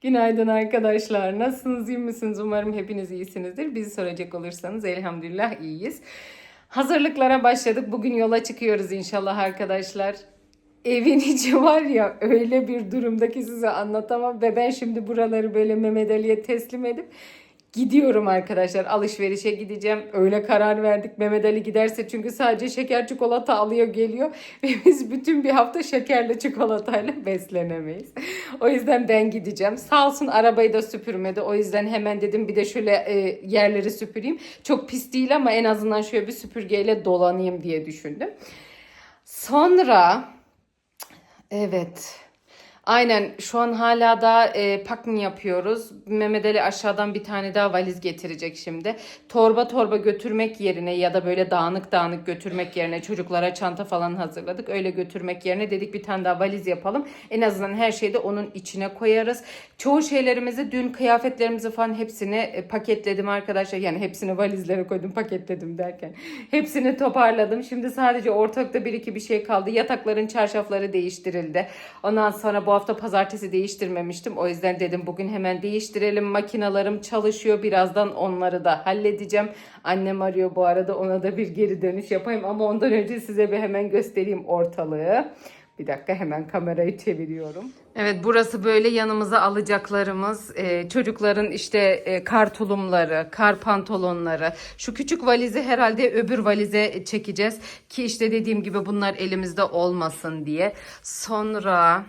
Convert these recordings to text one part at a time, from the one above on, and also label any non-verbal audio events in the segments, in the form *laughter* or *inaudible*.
Günaydın arkadaşlar. Nasılsınız, iyi misiniz? Umarım hepiniz iyisinizdir. Bizi soracak olursanız elhamdülillah iyiyiz. Hazırlıklara başladık. Bugün yola çıkıyoruz inşallah arkadaşlar. Evin *laughs* içi var ya öyle bir durumda ki size anlatamam. Ve ben şimdi buraları böyle Mehmet Ali'ye teslim edip Gidiyorum arkadaşlar alışverişe gideceğim. Öyle karar verdik. Mehmet Ali giderse çünkü sadece şeker çikolata alıyor geliyor. *laughs* Ve biz bütün bir hafta şekerli çikolatayla beslenemeyiz. O yüzden ben gideceğim. Sağ olsun arabayı da süpürmedi. O yüzden hemen dedim bir de şöyle e, yerleri süpüreyim. Çok pis değil ama en azından şöyle bir süpürgeyle dolanayım diye düşündüm. Sonra evet Aynen şu an hala da e, packing yapıyoruz. Mehmet Ali aşağıdan bir tane daha valiz getirecek şimdi. Torba torba götürmek yerine ya da böyle dağınık dağınık götürmek yerine çocuklara çanta falan hazırladık. Öyle götürmek yerine dedik bir tane daha valiz yapalım. En azından her şeyi de onun içine koyarız. Çoğu şeylerimizi dün kıyafetlerimizi falan hepsini e, paketledim arkadaşlar. Yani hepsini valizlere koydum paketledim derken. Hepsini toparladım. Şimdi sadece ortalıkta bir iki bir şey kaldı. Yatakların çarşafları değiştirildi. Ondan sonra bu hafta pazartesi değiştirmemiştim. O yüzden dedim bugün hemen değiştirelim. Makinalarım çalışıyor. Birazdan onları da halledeceğim. Annem arıyor bu arada. Ona da bir geri dönüş yapayım. Ama ondan önce size bir hemen göstereyim ortalığı. Bir dakika hemen kamerayı çeviriyorum. Evet burası böyle yanımıza alacaklarımız. Ee, çocukların işte e, kar tulumları, kar pantolonları. Şu küçük valizi herhalde öbür valize çekeceğiz. Ki işte dediğim gibi bunlar elimizde olmasın diye. Sonra...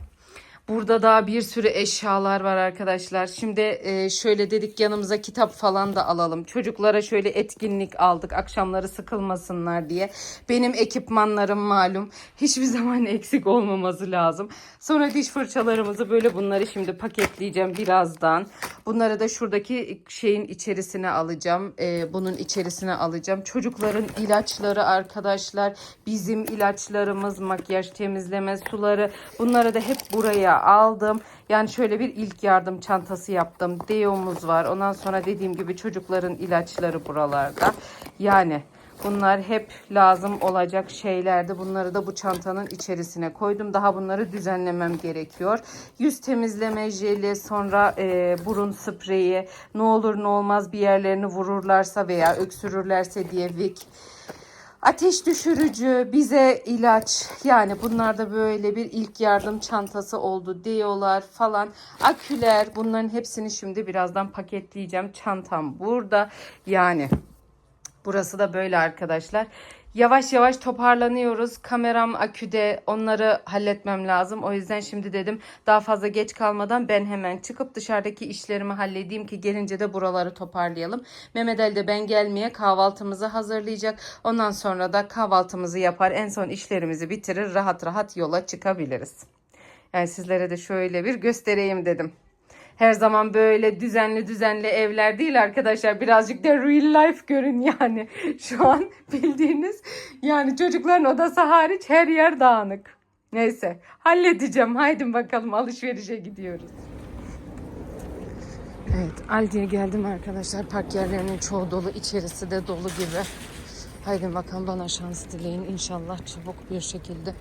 Burada daha bir sürü eşyalar var arkadaşlar. Şimdi e, şöyle dedik yanımıza kitap falan da alalım. Çocuklara şöyle etkinlik aldık akşamları sıkılmasınlar diye. Benim ekipmanlarım malum hiçbir *laughs* zaman eksik olmaması lazım. Sonra diş fırçalarımızı böyle bunları şimdi paketleyeceğim birazdan. Bunları da şuradaki şeyin içerisine alacağım. E, bunun içerisine alacağım. Çocukların ilaçları arkadaşlar. Bizim ilaçlarımız, makyaj temizleme suları. Bunları da hep buraya aldım. Yani şöyle bir ilk yardım çantası yaptım. Deomuz var. Ondan sonra dediğim gibi çocukların ilaçları buralarda. Yani bunlar hep lazım olacak şeylerdi. Bunları da bu çantanın içerisine koydum. Daha bunları düzenlemem gerekiyor. Yüz temizleme jeli, sonra e, burun spreyi. Ne olur ne olmaz bir yerlerini vururlarsa veya öksürürlerse diye Vic ateş düşürücü, bize ilaç yani bunlar da böyle bir ilk yardım çantası oldu diyorlar falan. Aküler bunların hepsini şimdi birazdan paketleyeceğim. Çantam burada yani burası da böyle arkadaşlar. Yavaş yavaş toparlanıyoruz. Kameram aküde onları halletmem lazım. O yüzden şimdi dedim daha fazla geç kalmadan ben hemen çıkıp dışarıdaki işlerimi halledeyim ki gelince de buraları toparlayalım. Mehmet Ali de ben gelmeye kahvaltımızı hazırlayacak. Ondan sonra da kahvaltımızı yapar. En son işlerimizi bitirir. Rahat rahat yola çıkabiliriz. Yani sizlere de şöyle bir göstereyim dedim her zaman böyle düzenli düzenli evler değil arkadaşlar. Birazcık da real life görün yani. *laughs* Şu an bildiğiniz yani çocukların odası hariç her yer dağınık. Neyse halledeceğim. Haydi bakalım alışverişe gidiyoruz. Evet Aldi'ye geldim arkadaşlar. Park yerlerinin çoğu dolu. içerisi de dolu gibi. Haydi bakalım bana şans dileyin. İnşallah çabuk bir şekilde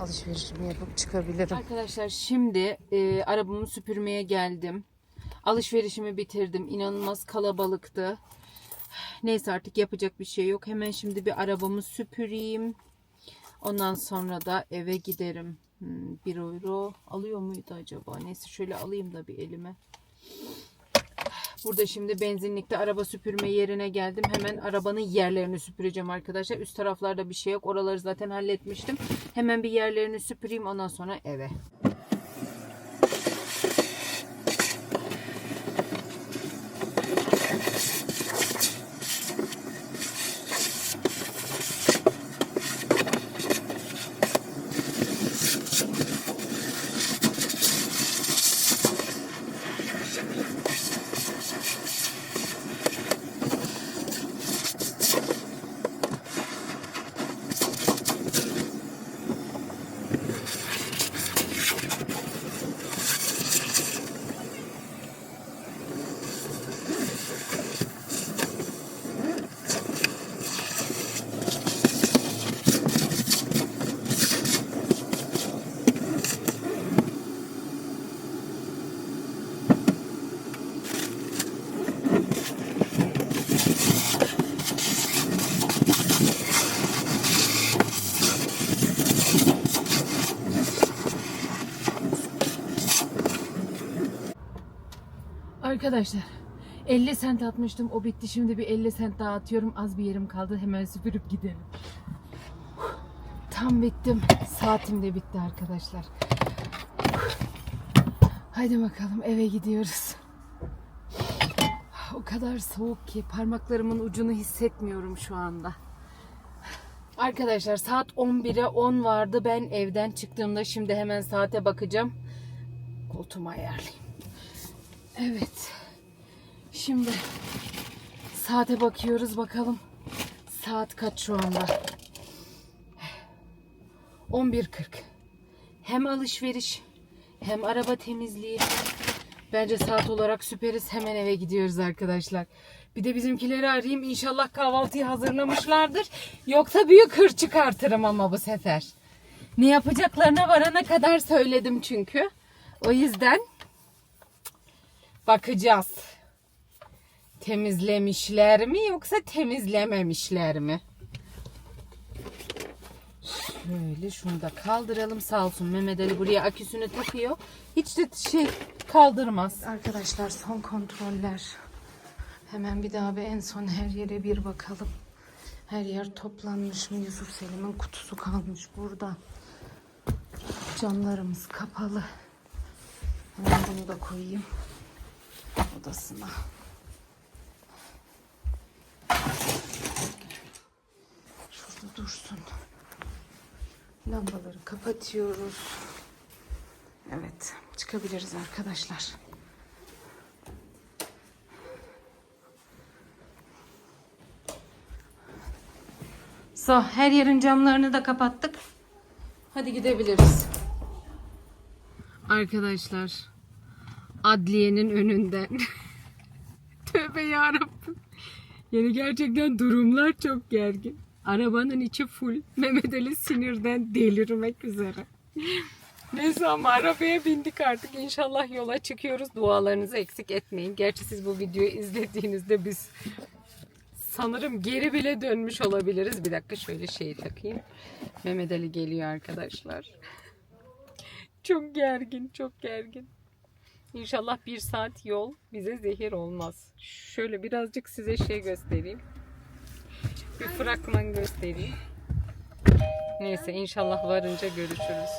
alışverişimi yapıp çıkabilirim. Arkadaşlar şimdi e, arabamı süpürmeye geldim. Alışverişimi bitirdim. İnanılmaz kalabalıktı. Neyse artık yapacak bir şey yok. Hemen şimdi bir arabamı süpüreyim. Ondan sonra da eve giderim. Hmm, 1 euro alıyor muydu acaba? Neyse şöyle alayım da bir elime. Burada şimdi benzinlikte araba süpürme yerine geldim. Hemen arabanın yerlerini süpüreceğim arkadaşlar. Üst taraflarda bir şey yok. Oraları zaten halletmiştim. Hemen bir yerlerini süpüreyim ondan sonra eve. Arkadaşlar 50 sent atmıştım. O bitti. Şimdi bir 50 sent daha atıyorum. Az bir yerim kaldı. Hemen süpürüp gidelim. Tam bittim. Saatim de bitti arkadaşlar. Haydi bakalım eve gidiyoruz. O kadar soğuk ki parmaklarımın ucunu hissetmiyorum şu anda. Arkadaşlar saat 11'e 10 vardı. Ben evden çıktığımda şimdi hemen saate bakacağım. Koltuğumu ayarlayayım. Evet. Şimdi saate bakıyoruz bakalım. Saat kaç şu anda? 11.40. Hem alışveriş hem araba temizliği. Bence saat olarak süperiz. Hemen eve gidiyoruz arkadaşlar. Bir de bizimkileri arayayım. İnşallah kahvaltıyı hazırlamışlardır. Yoksa büyük hır çıkartırım ama bu sefer. Ne yapacaklarına varana kadar söyledim çünkü. O yüzden bakacağız. Temizlemişler mi yoksa temizlememişler mi? Şöyle şunu da kaldıralım sağ olsun Mehmet Ali buraya aküsünü takıyor. Hiç de şey kaldırmaz. Arkadaşlar son kontroller. Hemen bir daha bir en son her yere bir bakalım. Her yer toplanmış mı? Yusuf Selim'in kutusu kalmış burada. Camlarımız kapalı. Hemen bunu da koyayım odasına. Şurada dursun. Lambaları kapatıyoruz. Evet, çıkabiliriz arkadaşlar. So, her yerin camlarını da kapattık. Hadi gidebiliriz. Arkadaşlar, adliyenin önünden. *laughs* Tövbe yarabbim. Yani gerçekten durumlar çok gergin. Arabanın içi full. Mehmet Ali sinirden delirmek üzere. Neyse ama arabaya bindik artık. İnşallah yola çıkıyoruz. Dualarınızı eksik etmeyin. Gerçi siz bu videoyu izlediğinizde biz sanırım geri bile dönmüş olabiliriz. Bir dakika şöyle şeyi takayım. Mehmet Ali geliyor arkadaşlar. Çok gergin, çok gergin. İnşallah bir saat yol bize zehir olmaz. Şöyle birazcık size şey göstereyim. Bir fragman göstereyim. Neyse inşallah varınca görüşürüz.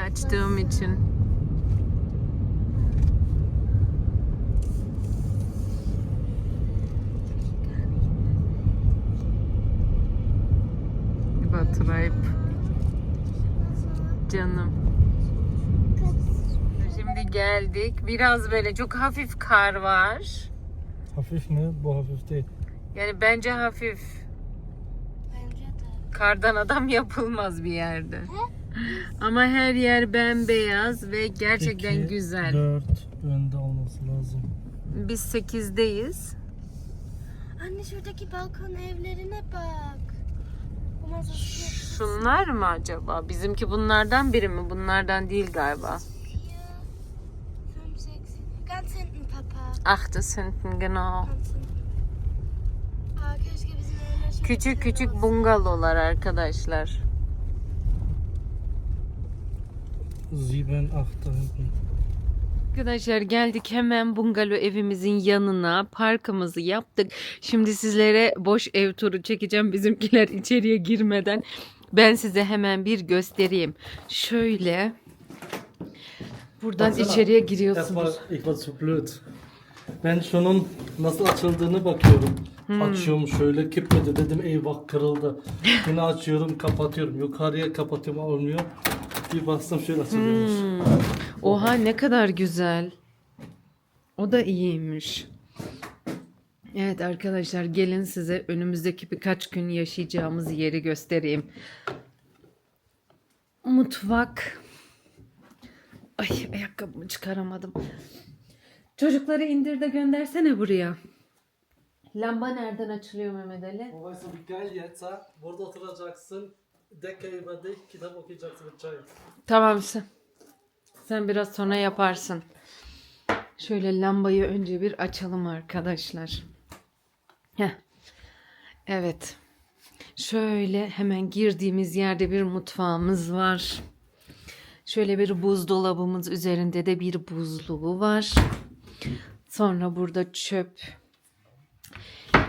Açtığım için. Batırayıp canım. Şimdi geldik. Biraz böyle çok hafif kar var. Hafif mi? Bu hafif değil. Yani bence hafif. Bence de. Kardan adam yapılmaz bir yerde. *laughs* Ama her yer bembeyaz ve gerçekten İki, güzel. Dört önde olması lazım. Biz 8'deyiz. Anne şuradaki balkon evlerine bak. Şunlar mı acaba? Bizimki bunlardan biri mi? Bunlardan değil galiba. Ganz hinten, Papa. Ah das hinten genau. Küçük küçük bungalolar arkadaşlar. Sieben, acht da hinten. Arkadaşlar geldik hemen bungalo evimizin yanına parkımızı yaptık. Şimdi sizlere boş ev turu çekeceğim bizimkiler içeriye girmeden. Ben size hemen bir göstereyim. Şöyle buradan Baksana. içeriye giriyorsunuz. war, ich war zu blöd. Ben şunun nasıl açıldığını bakıyorum. Açıyorum şöyle kitledi dedim eyvah kırıldı. Yine açıyorum kapatıyorum. Yukarıya kapatıyorum olmuyor. Bir bastım şöyle açılıyormuş. Oha ne kadar güzel. O da iyiymiş. Evet arkadaşlar gelin size önümüzdeki birkaç gün yaşayacağımız yeri göstereyim. Mutfak. Ay ayakkabımı çıkaramadım. Çocukları indir de göndersene buraya. Lamba nereden açılıyor Mehmet Ali? Wie geil jetzt ha? Burada oturacaksın. Dich, kitap okuyacaksın çay. Tamam sen. Sen biraz sonra yaparsın. Şöyle lambayı önce bir açalım arkadaşlar. Heh. Evet. Şöyle hemen girdiğimiz yerde bir mutfağımız var. Şöyle bir buzdolabımız üzerinde de bir buzluğu var. Sonra burada çöp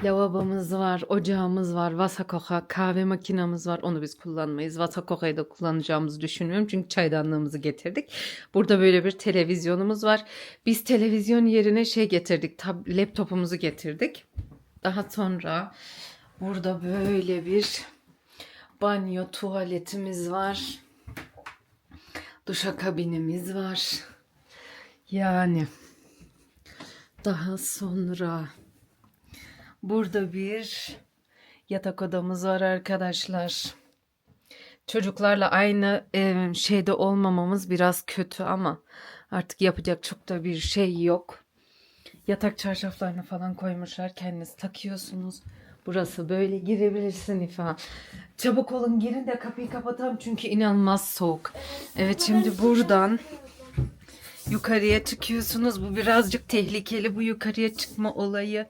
Lavabomuz var, ocağımız var, vasakoka, kahve makinamız var. Onu biz kullanmayız. Vasakoka'yı da kullanacağımızı düşünmüyorum. Çünkü çaydanlığımızı getirdik. Burada böyle bir televizyonumuz var. Biz televizyon yerine şey getirdik. Tab- laptopumuzu getirdik. Daha sonra burada böyle bir banyo tuvaletimiz var. Duşakabinimiz var. Yani daha sonra Burada bir yatak odamız var arkadaşlar. Çocuklarla aynı e, şeyde olmamamız biraz kötü ama artık yapacak çok da bir şey yok. Yatak çarşaflarını falan koymuşlar. Kendiniz takıyorsunuz. Burası böyle girebilirsin İfa. Çabuk olun girin de kapıyı kapatalım çünkü inanılmaz soğuk. Evet şimdi buradan yukarıya çıkıyorsunuz. Bu birazcık tehlikeli bu yukarıya çıkma olayı.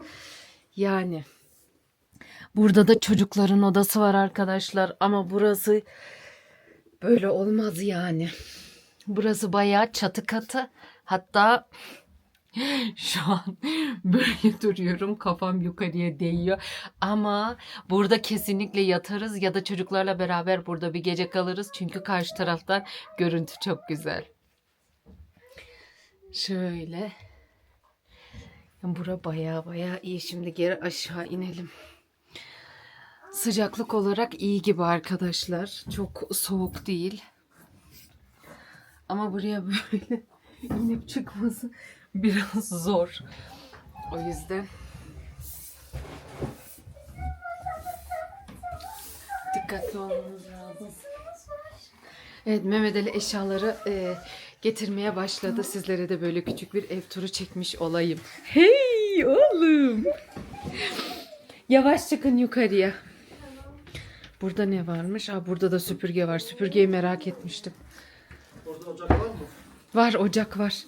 Yani burada da çocukların odası var arkadaşlar ama burası böyle olmaz yani. Burası bayağı çatı katı. Hatta *laughs* şu an böyle duruyorum kafam yukarıya değiyor. Ama burada kesinlikle yatarız ya da çocuklarla beraber burada bir gece kalırız. Çünkü karşı taraftan görüntü çok güzel. Şöyle. Bura baya baya iyi. Şimdi geri aşağı inelim. Sıcaklık olarak iyi gibi arkadaşlar. Çok soğuk değil. Ama buraya *laughs* böyle inip çıkması biraz zor. O yüzden dikkatli olmamız lazım. Evet Mehmet Ali eşyaları e, getirmeye başladı. Sizlere de böyle küçük bir ev turu çekmiş olayım. Hey oğlum. Yavaş çıkın yukarıya. Burada ne varmış? Aa, burada da süpürge var. Süpürgeyi merak etmiştim. Orada ocak var mı? Var ocak var.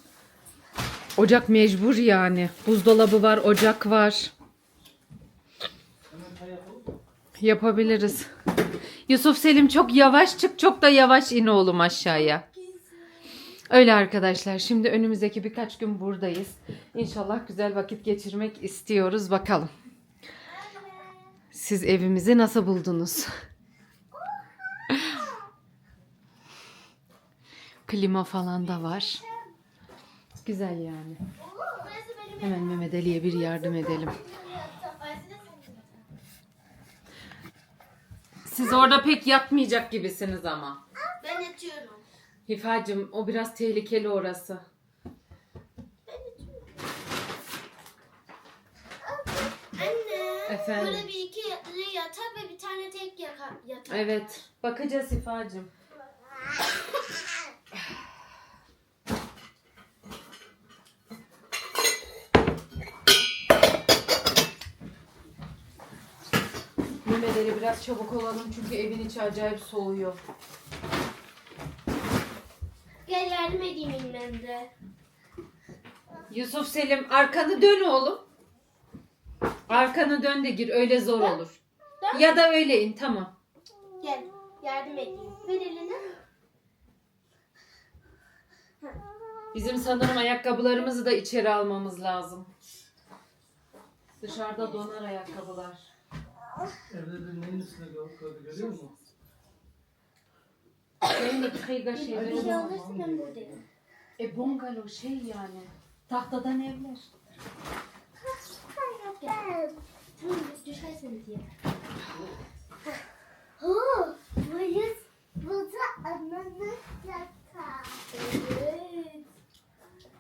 Ocak mecbur yani. Buzdolabı var, ocak var. Yapabiliriz. Yusuf Selim çok yavaş çık, çok da yavaş in oğlum aşağıya. Öyle arkadaşlar. Şimdi önümüzdeki birkaç gün buradayız. İnşallah güzel vakit geçirmek istiyoruz. Bakalım. Siz evimizi nasıl buldunuz? *laughs* Klima falan da var. Güzel yani. Hemen Mehmet Ali'ye bir yardım edelim. Siz orada pek yatmayacak gibisiniz ama. Hifacım o biraz tehlikeli orası. Anne. Efendim? Burada bir iki yatak ve bir tane tek yaka, yatak. Evet. Bakacağız Hifacım. Mehmet Ali biraz çabuk olalım çünkü evin içi acayip soğuyor. Gel yardım edeyim inmemde. Yusuf Selim arkanı dön oğlum. Arkanı dön de gir öyle zor olur. Ya da öyle in tamam. Gel yardım edeyim. Ver elini. Bizim sanırım ayakkabılarımızı da içeri almamız lazım. Dışarıda donar ayakkabılar. Evde de neyin üstüne gö- koydu görüyor musun? Benim de kıyga şeyleri Bir şey olursa ben buradayım. E bungalow şey yani. Tahtadan evler. Tamam diye. Evet.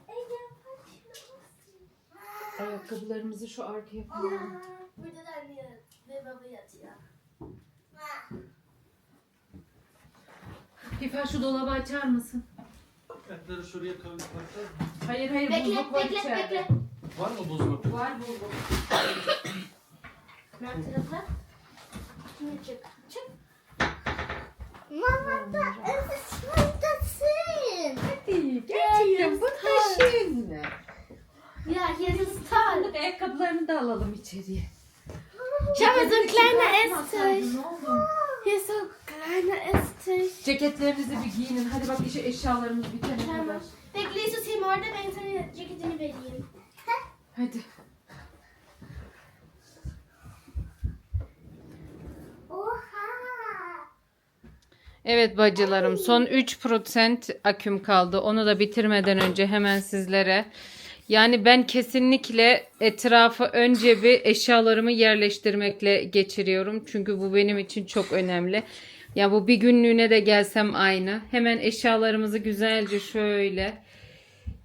Ege. Ayakkabılarımızı şu arkaya Ya, koyalım. burada da anne ve baba yatıyor. Hifa şu dolabı açar mısın? Etleri şuraya koymak lazım. Hayır hayır Bekle, buzluk var bekle, içeride. bekle. Var mı buzluk? Var buzluk. Ver tarafla. Şimdi çık. Çık. Mama da ısıtmadasın. Hadi gerçekten bu taşın. Hier ist es toll. Ayakkabılarını da alalım içeriye. Ich habe so kleinen Bırakmasaydın, Esstisch. ne oldu? Hier ist so ein kleiner Esstisch. Ceketlerinizi bir giyinin. Hadi bak işe eşyalarımız bitene kadar. Tamam. Bekle tutayım orada ben sana ceketini vereyim. Hadi. Oha. Evet bacılarım son 3% aküm kaldı. Onu da bitirmeden önce hemen sizlere yani ben kesinlikle etrafı önce bir eşyalarımı yerleştirmekle geçiriyorum. Çünkü bu benim için çok önemli. Ya bu bir günlüğüne de gelsem aynı. Hemen eşyalarımızı güzelce şöyle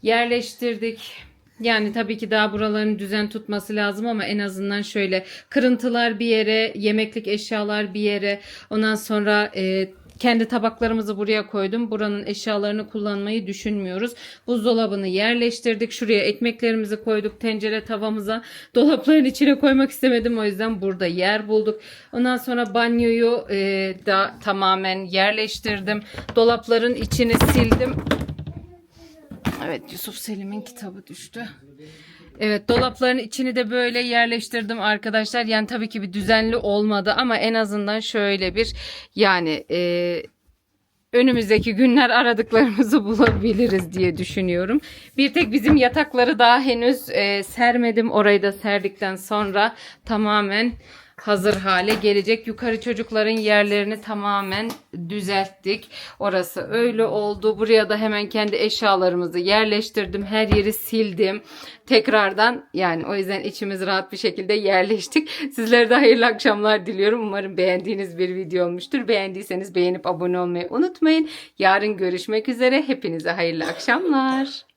yerleştirdik. Yani tabii ki daha buraların düzen tutması lazım ama en azından şöyle kırıntılar bir yere, yemeklik eşyalar bir yere, ondan sonra e, kendi tabaklarımızı buraya koydum. Buranın eşyalarını kullanmayı düşünmüyoruz. Buzdolabını yerleştirdik. Şuraya ekmeklerimizi koyduk. Tencere tavamıza. Dolapların içine koymak istemedim. O yüzden burada yer bulduk. Ondan sonra banyoyu e, da tamamen yerleştirdim. Dolapların içini sildim. Evet Yusuf Selim'in kitabı düştü. Evet dolapların içini de böyle yerleştirdim arkadaşlar. Yani tabii ki bir düzenli olmadı ama en azından şöyle bir yani e, önümüzdeki günler aradıklarımızı *laughs* bulabiliriz diye düşünüyorum. Bir tek bizim yatakları daha henüz e, sermedim. Orayı da serdikten sonra tamamen hazır hale gelecek. Yukarı çocukların yerlerini tamamen düzelttik. Orası öyle oldu. Buraya da hemen kendi eşyalarımızı yerleştirdim. Her yeri sildim. Tekrardan yani o yüzden içimiz rahat bir şekilde yerleştik. Sizlere de hayırlı akşamlar diliyorum. Umarım beğendiğiniz bir video olmuştur. Beğendiyseniz beğenip abone olmayı unutmayın. Yarın görüşmek üzere. Hepinize hayırlı akşamlar.